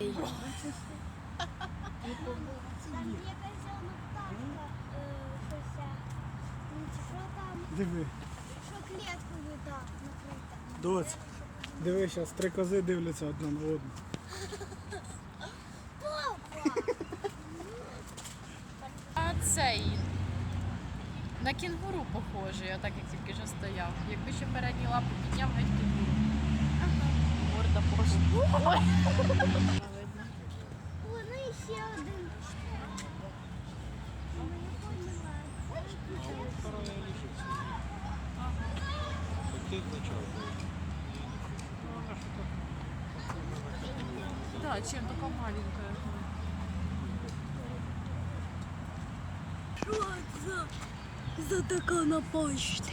Ну, Що Диви. що так накрита. Диви, зараз три кози дивляться одна на одну. А цей на кінгуру похожий, отак як тільки що стояв. Якби ще передні лапи підняв геть кінгуру. Просто. Вони ще один. Да, чем только маленькая. Що це за така напасть?